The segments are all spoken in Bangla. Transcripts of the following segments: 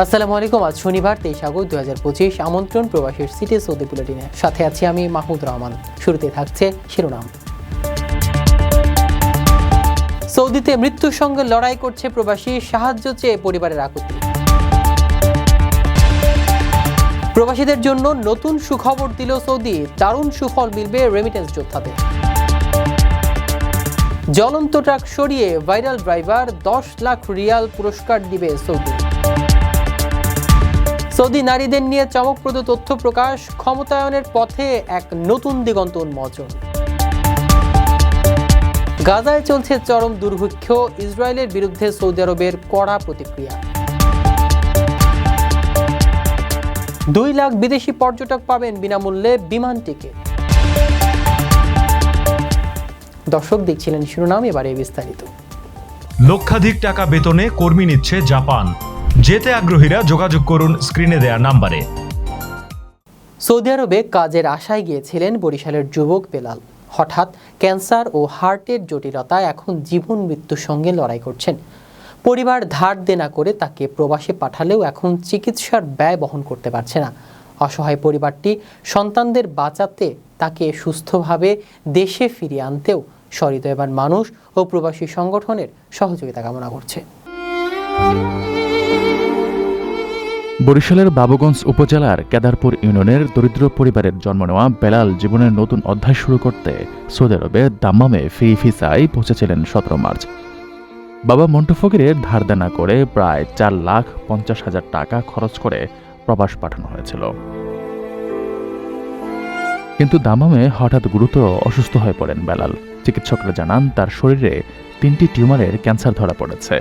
আসসালামু আলাইকুম, আজ শনিবার, তেইশ আগস্ট দু হাজার পঁচিশ, আমন্ত্রণ প্রবাসীর সিটি সৌদি বুলেটিনে। সাথে আছি আমি মাহমুদ রহমান। শুরুতে থাকছে শিরোনাম। সৌদিতে মৃত্যুর সঙ্গে লড়াই করছে প্রবাসী, সাহায্য চেয়ে পরিবারের আকুতি। প্রবাসীদের জন্য নতুন সুখবর দিল সৌদি, দারুণ সুফল মিলবে রেমিটেন্স যোদ্ধাদের। জ্বলন্ত ট্রাক সরিয়ে ভাইরাল ড্রাইভার দশ লাখ রিয়াল পুরস্কার দিবে সৌদি। সৌদি নারীদের নিয়ে চমকপ্রদ তথ্য প্রকাশ ক্ষমতায়নের পথে এক নতুন দিগন্ত উন্মোচন গাজায় চলছে চরম দুর্ভিক্ষ, ইসরায়েলের বিরুদ্ধে সৌদি আরবের কড়া প্রতিক্রিয়া। দুই লাখ বিদেশি পর্যটক পাবেন বিনামূল্যে বিমান টিকিট। দর্শক দেখছিলেন শিরোনাম, এবারে বিস্তারিত। লক্ষাধিক টাকা বেতনে কর্মী নিচ্ছে জাপান। যেতে আগ্রহীরা যোগাযোগ করুন স্ক্রিনে দেয়া নাম্বারে। সৌদি আরবে কাজের আশায় গিয়েছিলেন বরিশালের যুবক বেলাল। হঠাৎ ক্যান্সার ও হার্টের জটিলতায় এখন জীবন মৃত্যুর সঙ্গে লড়াই করছেন। পরিবার ধার দেনা করে তাকে প্রবাসে পাঠালেও এখন চিকিৎসার ব্যয় বহন করতে পারছে না। অসহায় পরিবারটি সন্তানদের বাঁচাতে তাকে সুস্থভাবে দেশে ফিরিয়ে আনতেও সহৃদয়বান মানুষ ও প্রবাসী সংগঠনের সহযোগিতা কামনা করছে। বরিশালের বাবুগঞ্জ উপজেলার কেদারপুর ইউনিয়নের দরিদ্র পরিবারের জন্ম নেওয়া বেলাল জীবনের নতুন অধ্যায় শুরু করতে সৌদি আরবে দাম্মামে ফি ভিসায় পৌঁছেছিলেন সতেরো মার্চ। বাবা মন্টু ফকিরের ধার দেনা করে প্রায় চার লাখ পঞ্চাশ হাজার টাকা খরচ করে প্রবাস পাঠানো হয়েছিল। কিন্তু দামামে হঠাৎ গুরুতর অসুস্থ হয়ে পড়েন বেলাল। চিকিৎসকরা জানান, তার শরীরে তিনটি টিউমারের ক্যান্সার ধরা পড়েছে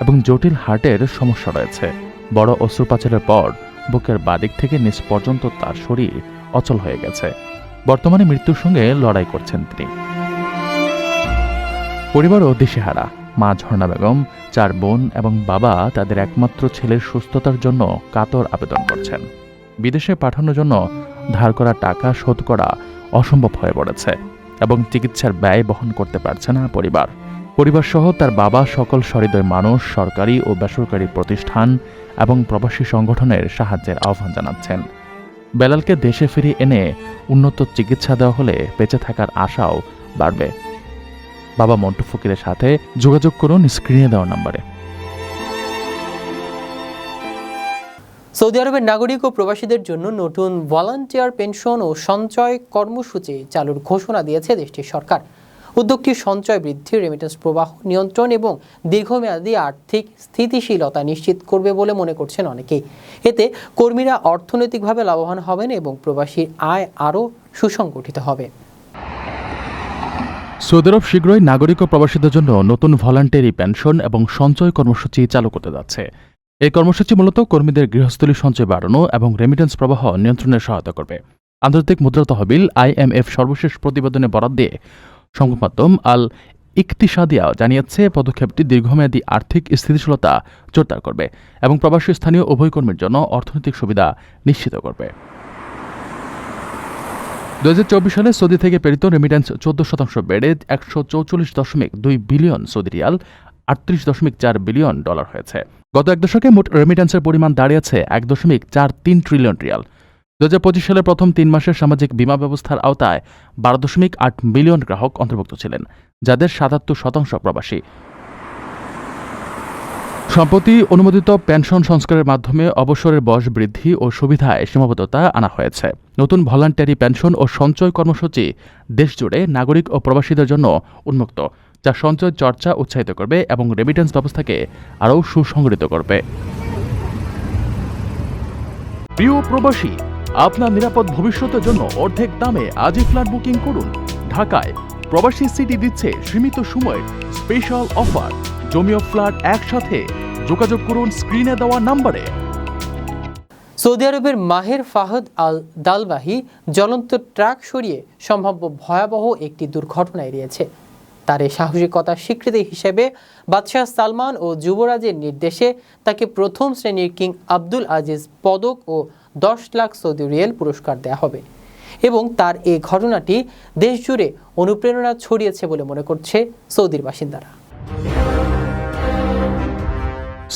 এবং জটিল হার্টের সমস্যা রয়েছে। বড় অস্ত্রোপচারের পর বুকের বাদিক থেকে নিচ পর্যন্ত তার শরীর অচল হয়ে গেছে। বর্তমানে মৃত্যুর সঙ্গে লড়াই করছেন তিনি। পরিবারও দিশেহারা। মা ঝর্ণা বেগম, চার বোন এবং বাবা তাদের একমাত্র ছেলের সুস্থতার জন্য কাতর আবেদন করছেন। বিদেশে পাঠানোর জন্য ধার করা টাকা শোধ করা অসম্ভব হয়ে পড়েছে এবং চিকিৎসার ব্যয় বহন করতে পারছে না পরিবার। পরিবার সহ তার বাবা সকল সহৃদয় মানুষ, সরকারি ও বেসরকারি প্রতিষ্ঠান এবং প্রবাসী সংগঠনের সাহায্যের আহ্বান জানাচ্ছেন। বেলালকে দেশে ফিরিয়ে এনে উন্নত চিকিৎসা দেওয়া হলে বেঁচে থাকার আশাও বাড়বে। বাবা মন্টু ফকিরের সাথে যোগাযোগ করুন স্ক্রিনে দেওয়া নম্বরে। সৌদি আরবের নাগরিক ও প্রবাসীদের জন্য নতুন ভলান্টিয়ার পেনশন ও সঞ্চয় কর্মসূচি চালুর ঘোষণা দিয়েছে দেশটির সরকার। উদ্যোগটি সঞ্চয় বৃদ্ধি রেমিটেন্স প্রবাহ নিয়ন্ত্রণ এবং দীর্ঘমেয়াদী আর্থিক স্থিতিশীলতা নিশ্চিত করবে বলে মনে করছেন অনেকেই। এতে কর্মীরা অর্থনৈতিকভাবে লাভবান হবেন এবং প্রবাসীর আয় আরও সুসংগঠিত হবে। সৌদি আরব শীঘ্রই নাগরিক ও প্রবাসীদের জন্য নতুন ভলান্টারি পেনশন এবং সঞ্চয় কর্মসূচি চালু করতে যাচ্ছে। এই কর্মসূচি মূলত কর্মীদের গৃহস্থলী সঞ্চয় বাড়ানো এবং রেমিটেন্স প্রবাহ নিয়ন্ত্রণে সহায়তা করবে। আন্তর্জাতিক মুদ্রা তহবিল আইএমএফ সর্বশেষ প্রতিবেদনে বরাদ দিয়ে সংবাদ মাধ্যম আল ইকতিসাদিয়া জানিয়েছে, পদক্ষেপটি দীর্ঘমেয়াদী আর্থিক স্থিতিশীলতা জোরদার করবে এবং প্রবাসী স্থানীয় উভয় কর্মীর জন্য অর্থনৈতিক সুবিধা নিশ্চিত করবে। দু হাজার চব্বিশ সালে সৌদি থেকে প্রেরিত রেমিটেন্স চোদ্দ শতাংশ বেড়ে একশো চৌচল্লিশ দশমিক দুই বিলিয়ন সৌদি রিয়াল, আটত্রিশ দশমিক চার বিলিয়ন ডলার হয়েছে। গত এক দশকে মোট রেমিটেন্সের পরিমাণ দাঁড়িয়েছে এক দশমিক চার তিন ট্রিলিয়ন রিয়াল। দু হাজার পঁচিশ সালের প্রথম তিন মাসের সামাজিক বীমা ব্যবস্থার আওতায় বারো দশমিক আট মিলিয়ন গ্রাহক অন্তর্ভুক্ত ছিলেন, যাদের সাতাত্তর শতাংশ প্রবাসী। সম্প্রতি অনুমোদিত পেনশন সংস্কারের মাধ্যমে অবসরের বয়স বৃদ্ধি ও সুবিধায় সীমাবদ্ধতা আনা হয়েছে। নতুন ভলান্টারি পেনশন ও সঞ্চয় কর্মসূচি দেশজুড়ে নাগরিক ও প্রবাসীদের জন্য উন্মুক্ত, যা সঞ্চয় চর্চা উৎসাহিত করবে এবং রেমিটেন্স ব্যবস্থাকে আরও সুসংগঠিত করবে। প্রিয় প্রবাসী আপনার নিরাপদ ভবিষ্যতের জন্য অর্ধেক দামে আজই ফ্ল্যাট বুকিং করুন। ঢাকায় প্রবাসী সিটি দিচ্ছে সীমিত সময়ের স্পেশাল অফার। জমিও ফ্ল্যাট একসাথে। যোগাযোগ করুন স্ক্রিনে দেওয়া নম্বরে। সৌদি আরবের মাহের ফাহদ আল দালবাহি জ্বলন্ত ট্রাক সরিয়ে সম্ভাব্য ভয়াবহ একটি দুর্ঘটনা এড়িয়েছে। তার এই সাহসিকতার স্বীকৃতি হিসেবে বাদশাহ সালমান ও যুবরাজের নির্দেশে তাকে প্রথম শ্রেণির কিং আব্দুল আজিজ পদক ও দশ লাখ সৌদি রিয়েল পুরস্কার দেওয়া হবে। এবং তার এই ঘটনাটি দেশজুড়ে অনুপ্রেরণা ছড়িয়েছে বলে মনে করছে সৌদির বাসিন্দারা।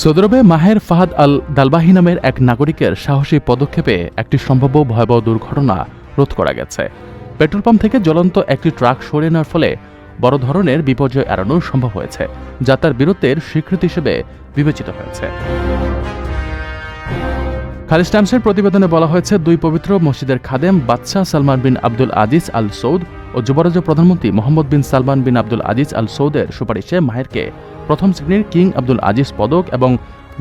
সৌদি আরবে মাহের ফাহাদ আল দালবাহি নামের এক নাগরিকের সাহসী পদক্ষেপে একটি সম্ভাব্য ভয়াবহ দুর্ঘটনা রোধ করা গেছে। পেট্রোল পাম্প থেকে জ্বলন্ত একটি ট্রাক সরিয়ে নেওয়ার ফলে বড় ধরনের বিপর্যয় এড়ানো সম্ভব হয়েছে, যা তার বীরত্বের স্বীকৃতি হিসেবে বিবেচিত হয়েছে। খালিজ টাইমসের প্রতিবেদনে বলা হয়েছে, দুই পবিত্র মসজিদের খাদেম বাদশাহ সালমান বিন আব্দুল আজিজ আল সৌদ ও যুবরাজ্য প্রধানমন্ত্রী মোহাম্মদ বিন সালমান বিন আব্দুল আজিজ আল সৌদের সুপারিশে মাহেরকে প্রথম শ্রেণির কিং আব্দুল আজিজ পদক এবং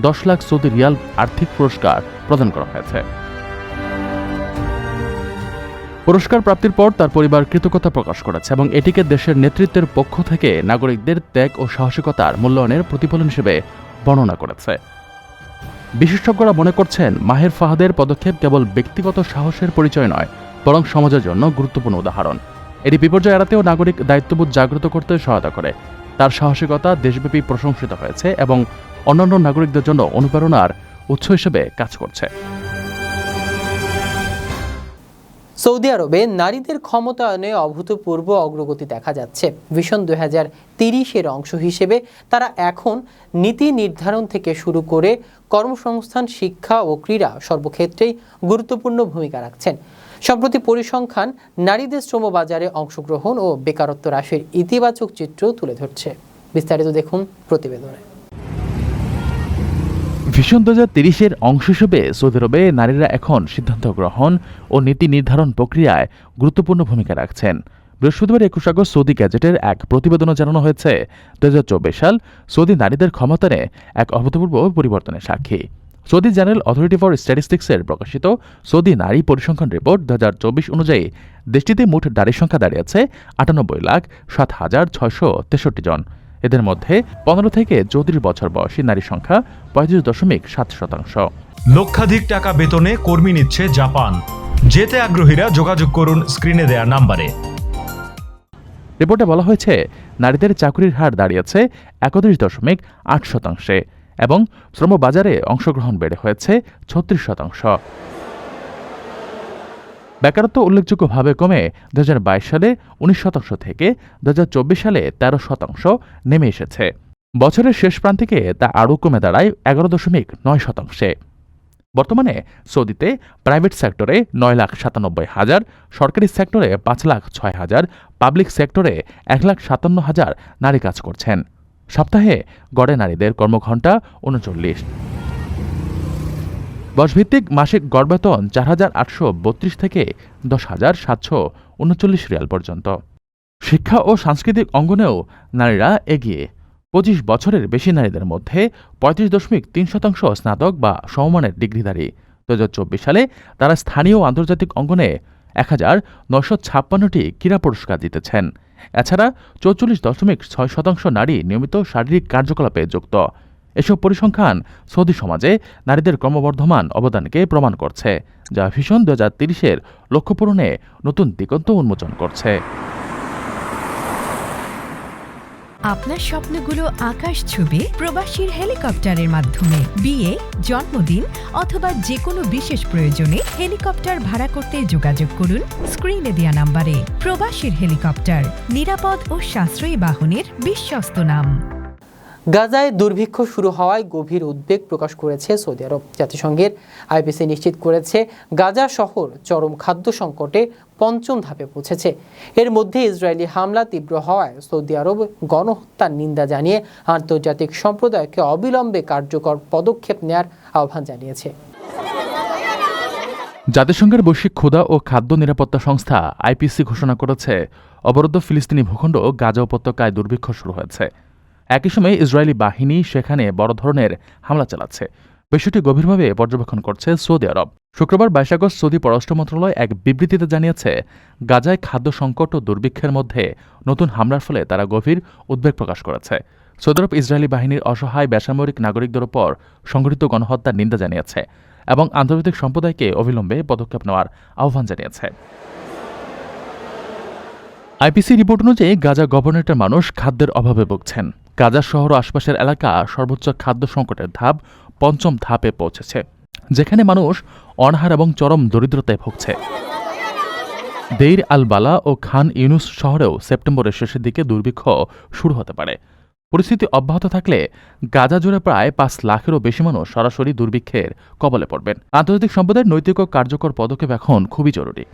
দশ লাখ সৌদি রিয়াল আর্থিক পুরস্কার প্রদান করা হয়েছে। পুরস্কার প্রাপ্তির পর তার পরিবার কৃতজ্ঞতা প্রকাশ করেছে এবং এটিকে দেশের নেতৃত্বের পক্ষ থেকে নাগরিকদের ত্যাগ ও সাহসিকতার মূল্যায়নের প্রতিফলন হিসেবে বর্ণনা করেছে। বিশেষজ্ঞরা মনে করছেন মাহের ফাহাদের পদক্ষেপ কেবল ব্যক্তিগত সাহসের পরিচয় নয়, বরং সমাজের জন্য গুরুত্বপূর্ণ উদাহরণ। এটি বিপর্যয় এড়াতেও নাগরিক দায়িত্ববোধ জাগ্রত করতে সহায়তা করে। তার সাহসিকতা দেশব্যাপী প্রশংসিত হয়েছে এবং অন্যান্য নাগরিকদের জন্য অনুপ্রেরণার উৎস হিসেবে কাজ করছে। সৌদি আরবে নারীদের ক্ষমতায়নে অভূতপূর্ব অগ্রগতি দেখা যাচ্ছে। ভিশন দুই হাজার তিরিশের অংশ হিসেবে তারা এখন নীতি নির্ধারণ থেকে শুরু করে কর্মসংস্থান, শিক্ষা ও ক্রীড়া সর্বক্ষেত্রেই গুরুত্বপূর্ণ ভূমিকা রাখছেন। সম্প্রতি পরিসংখ্যান, নারীদের শ্রমবাজারে অংশগ্রহণ ও বেকারত্ব হ্রাসের ইতিবাচক চিত্র তুলে ধরছে। বিস্তারিত দেখুন প্রতিবেদনে। ভিশন দু হাজার তিরিশের অংশ হিসেবে সৌদি আরবে নারীরা এখন সিদ্ধান্ত গ্রহণ ও নীতি নির্ধারণ প্রক্রিয়ায় গুরুত্বপূর্ণ ভূমিকা রাখছেন। বৃহস্পতিবার একুশ আগস্ট সৌদি গ্যাজেটের এক প্রতিবেদনে জানানো হয়েছে, দুহাজার চব্বিশ সাল সৌদি নারীদের ক্ষমতানে এক অভূতপূর্ব পরিবর্তনের সাক্ষী। সৌদি জেনারেল অথরিটি ফর স্ট্যাটিস্টিক্সের প্রকাশিত সৌদি নারী পরিসংখ্যান রিপোর্ট দু হাজার চব্বিশ অনুযায়ী দেশটিতে মোট নারীর সংখ্যা দাঁড়িয়েছে আটানব্বই লাখ সাত হাজার ছয়শো তেষট্টি জন। এদের মধ্যে পনেরো থেকে চৌত্রিশ বছর বয়সী নারী সংখ্যা পঁয়ত্রিশ দশমিক সাত শতাংশ। লক্ষাধিক টাকা বেতনে কর্মী নিচ্ছে জাপান। যেতে আগ্রহীরা যোগাযোগ করুন স্ক্রিনে দেয়া নাম্বারে। রিপোর্টে বলা হয়েছে নারীদের চাকরির হার দাঁড়িয়েছে একত্রিশ দশমিক আট শতাংশে এবং শ্রমবাজারে অংশগ্রহণ বেড়ে হয়েছে ছত্রিশ শতাংশ। বেকারত্ব উল্লেখযোগ্যভাবে কমে দু হাজার বাইশ সালে উনিশ শতাংশ থেকে দু হাজার চব্বিশ সালে ১৩ শতাংশ নেমে এসেছে। বছরের শেষ প্রান্তিকে তা আরও কমে দাঁড়ায় এগারো দশমিক নয় শতাংশে। বর্তমানে সৌদিতে প্রাইভেট সেক্টরে নয় লাখ সাতানব্বই হাজার, সরকারি সেক্টরে পাঁচ লাখ ছয় হাজার, পাবলিক সেক্টরে এক লাখ সাতান্ন হাজার নারী কাজ করছেন। সপ্তাহে গড়ে নারীদের কর্মঘণ্টা উনচল্লিশ। বয়সভিত্তিক মাসিক গড় বেতন চার হাজার আটশো বত্রিশ থেকে দশ হাজার সাতশো উনচল্লিশ রিয়াল পর্যন্ত। শিক্ষা ও সাংস্কৃতিক অঙ্গনেও নারীরা এগিয়ে। পঁচিশ বছরের বেশি নারীদের মধ্যে পঁয়ত্রিশ দশমিক তিন শতাংশ স্নাতক বা সমমানের ডিগ্রিধারী। দু হাজার চব্বিশ সালে তারা স্থানীয় আন্তর্জাতিক অঙ্গনে এক হাজার নশো ছাপ্পান্নটি ক্রীড়া পুরস্কার জিতেছেন। এছাড়া চৌচল্লিশ দশমিক ছয় শতাংশ নারী নিয়মিত শারীরিক কার্যকলাপে যুক্ত। এসব পরিসংখ্যান সৌদি সমাজে নারীদের ক্রমবর্ধমান অবদানকে প্রমাণ করছে, যা ভীষণ দু হাজার তিরিশের লক্ষ্য পূরণে নতুন দিগন্ত উন্মোচন করছে। আপনার স্বপ্নগুলো আকাশ ছবি প্রবাসীর হেলিকপ্টারের মাধ্যমে। বিয়ে, জন্মদিন অথবা যে কোনো বিশেষ প্রয়োজনে হেলিকপ্টার ভাড়া করতে যোগাযোগ করুন স্ক্রিনে দেয়া নাম্বারে। প্রবাসীর হেলিকপ্টার, নিরাপদ ও সাশ্রয়ী বাহনের বিশ্বস্ত নাম। গাজায় দুর্ভিক্ষ শুরু হওয়ায় গভীর উদ্বেগ প্রকাশ করেছে সৌদি আরব। জাতিসংঘের আইপিসি নিশ্চিত করেছে, গাজা শহর চরম খাদ্য সংকটে পঞ্চম ধাপে পৌঁছেছে। এর মধ্যে ইসরায়েলি হামলা তীব্র হওয়ায় সৌদি আরব গণহত্যার নিন্দা জানিয়ে আন্তর্জাতিক সম্প্রদায়কে অবিলম্বে কার্যকর পদক্ষেপ নেয়ার আহ্বান জানিয়েছে। জাতিসংঘের বৈশ্বিক ক্ষুদা ও খাদ্য নিরাপত্তা সংস্থা আইপিসি ঘোষণা করেছে, অবরুদ্ধ ফিলিস্তিনি ভূখণ্ড গাজা উপত্যকায় দুর্ভিক্ষ শুরু হয়েছে। একই সময়ে ইসরায়েলি বাহিনী সেখানে বড় ধরনের হামলা চালাচ্ছে। বিষয়টি গভীরভাবে পর্যবেক্ষণ করছে সৌদি আরব। শুক্রবার বাইশ আগস্ট সৌদি পররাষ্ট্র মন্ত্রণালয় এক বিবৃতিতে জানিয়েছে, গাজায় খাদ্য সংকট ও দুর্ভিক্ষের মধ্যে নতুন হামলার ফলে তারা গভীর উদ্বেগ প্রকাশ করেছে। সৌদি আরব ইসরায়েলি বাহিনীর অসহায় বেসামরিক নাগরিকদের উপর সংঘটিত গণহত্যার নিন্দা জানিয়েছে এবং আন্তর্জাতিক সম্প্রদায়কে অবিলম্বে পদক্ষেপ নেওয়ার আহ্বান জানিয়েছে। আইপিসি রিপোর্ট অনুযায়ী গাজা গভর্নরেটের মানুষ খাদ্যের অভাবে ভুগছেন। গাজা শহর ও আশপাশের এলাকা সর্বোচ্চ খাদ্য সংকটের ধাপ পঞ্চম ধাপে পৌঁছেছে, যেখানে মানুষ অনাহার এবং চরম দরিদ্রতায় ভুগছে। দেইর আল বালা ও খান ইউনুস শহরেও সেপ্টেম্বরের শেষের দিকে দুর্ভিক্ষ শুরু হতে পারে। পরিস্থিতি অব্যাহত থাকলে গাজা জুড়ে প্রায় পাঁচ লাখেরও বেশি মানুষ সরাসরি দুর্ভিক্ষের কবলে পড়বেন। আন্তর্জাতিক সম্পদের নৈতিক ও কার্যকর পদক্ষেপ এখন খুবই জরুরি।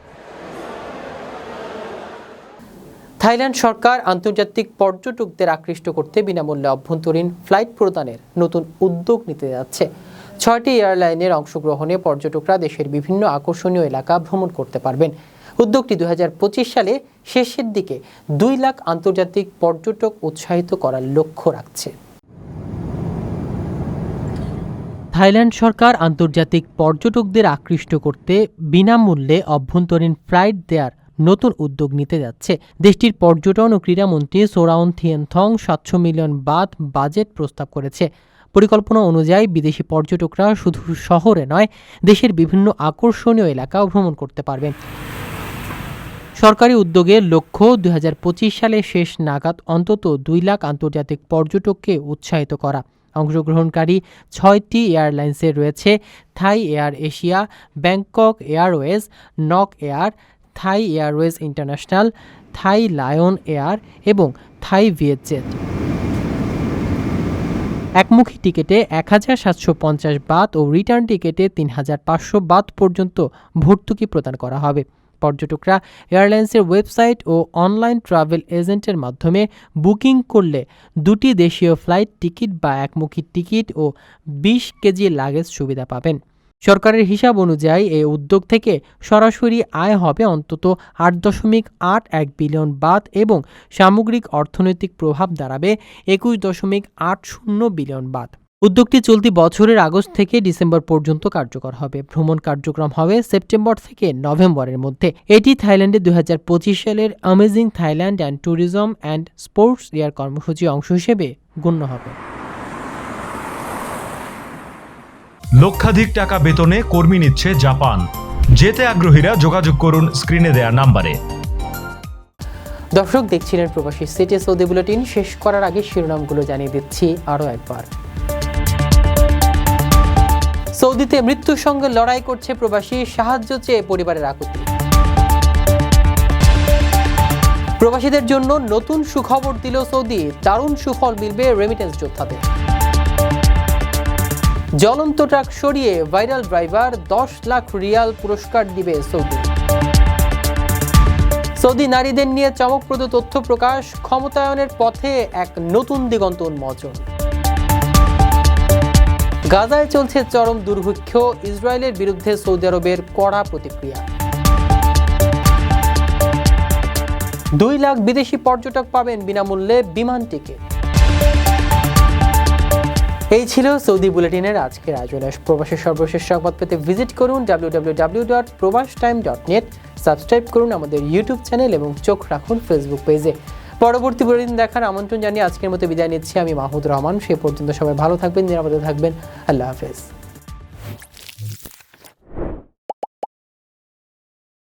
থাইল্যান্ড সরকার আন্তর্জাতিক পর্যটকদের আকৃষ্ট করতে বিনামূল্যে অভ্যন্তরীণ ফ্লাইট প্রদানের নতুন উদ্যোগ নিতে যাচ্ছে। ছয়টি এয়ারলাইনের অংশগ্রহণে পর্যটকরা দেশের বিভিন্ন আকর্ষণীয় এলাকা ভ্রমণ করতে পারবেন। উদ্যোগটি দু সালে শেষের দিকে দুই লাখ আন্তর্জাতিক পর্যটক উৎসাহিত করার লক্ষ্য রাখছে। থাইল্যান্ড সরকার আন্তর্জাতিক পর্যটকদের আকৃষ্ট করতে বিনামূল্যে অভ্যন্তরীণ ফ্লাইট দেওয়ার নতুন উদ্যোগ নিতে যাচ্ছে। দেশটির পর্যটন ও ক্রীড়ামন্ত্রী সোরাউন থিয়েনথং সাতশো মিলিয়ন বাদ বাজেট প্রস্তাব করেছে। পরিকল্পনা অনুযায়ী বিদেশি পর্যটকরা শুধু শহরে নয়, দেশের বিভিন্ন আকর্ষণীয় এলাকাও ভ্রমণ করতে পারবেন। সরকারি উদ্যোগের লক্ষ্য দুই হাজার পঁচিশ সালে শেষ নাগাদ অন্তত দুই লাখ আন্তর্জাতিক পর্যটককে উৎসাহিত করা। অংশগ্রহণকারী ছয়টি এয়ারলাইন্সে রয়েছে Thai Air Asia, Bangkok Airways, Nok Air Thai Airways International Thai Lion Air এবং থাই ভিয়েজেট একমুখী টিকিটে এক হাজার সাতশো পঞ্চাশ বাত ও রিটার্ন টিকিটে তিন হাজার পাঁচশো বাত পর্যন্ত ভর্তুকি প্রদান করা হবে। পর্যটকরা এয়ারলাইন্সের ওয়েবসাইট ও অনলাইন ট্রাভেল এজেন্টের মাধ্যমে বুকিং করলে দুটি দেশীয় ফ্লাইট টিকিট বা একমুখী টিকিট ও বিশ কেজি লাগেজ সুবিধা পাবেন। সরকারের হিসাব অনুযায়ী এই উদ্যোগ থেকে সরাসরি আয় হবে অন্তত আট দশমিক আট এক বিলিয়ন বাদ এবং সামগ্রিক অর্থনৈতিক প্রভাব দাঁড়াবে একুশ দশমিক আট শূন্য বিলিয়ন বাদ। উদ্যোগটি চলতি বছরের আগস্ট থেকে ডিসেম্বর পর্যন্ত কার্যকর হবে। ভ্রমণ কার্যক্রম হবে সেপ্টেম্বর থেকে নভেম্বরের মধ্যে। এটি থাইল্যান্ডে দু হাজার পঁচিশ সালের amazing Thailand and tourism and sports year কর্মসূচি অংশ হিসেবে গণ্য হবে। লক্ষাধিক টাকা বেতনে কর্মী নিচ্ছে জাপান। যেতে আগ্রহীরা যোগাযোগ করুন স্ক্রিনে দেয়া নাম্বারে। দর্শক, দেখছিলেন প্রবাসী সিটি সৌদি বুলেটিন। শেষ করার আগে শিরোনামগুলো জানিয়ে দিচ্ছি আরও একবার। সৌদিতে মৃত্যুর সঙ্গে লড়াই করছে প্রবাসী, সাহায্য চেয়ে পরিবারের আকুতি। প্রবাসীদের জন্য নতুন সুখবর দিল সৌদি। দারুণ সুফল মিলবে রেমিটেন্স যোদ্ধাদের। জ্বলন্ত ট্রাক সরিয়ে ভাইরাল ড্রাইভার দশ লাখ রিয়াল পুরস্কার দিবে সৌদি। সৌদি নারীদের নিয়ে চমকপ্রদ তথ্য প্রকাশ, ক্ষমতায়নের পথে এক নতুন দিগন্ত উন্মোচন। গাজায় চলছে চরম দুর্ভিক্ষ, ইসরায়েলের বিরুদ্ধে সৌদি আরবের কড়া প্রতিক্রিয়া। দুই লাখ বিদেশি পর্যটক পাবেন বিনামূল্যে বিমান টিকিট। এই ছিল সৌদি বুলেটিনের আজকের আয়োজন প্রবাসের সর্বশেষ সংবাদ পেতে ভিজিট করুন W dot Probash time subscribe করুন আমাদের ইউটিউব চ্যানেল এবং চোখ রাখুন ফেসবুক পেজে পরবর্তী বুলেটিন দেখার আমন্ত্রণ জানিয়ে আজকের মতো বিদায় নিচ্ছি। আমি মাহমুদ রহমান, সে পর্যন্ত সবাই ভালো থাকবেন, নিরাপদে থাকবেন। আল্লাহ হাফেজ।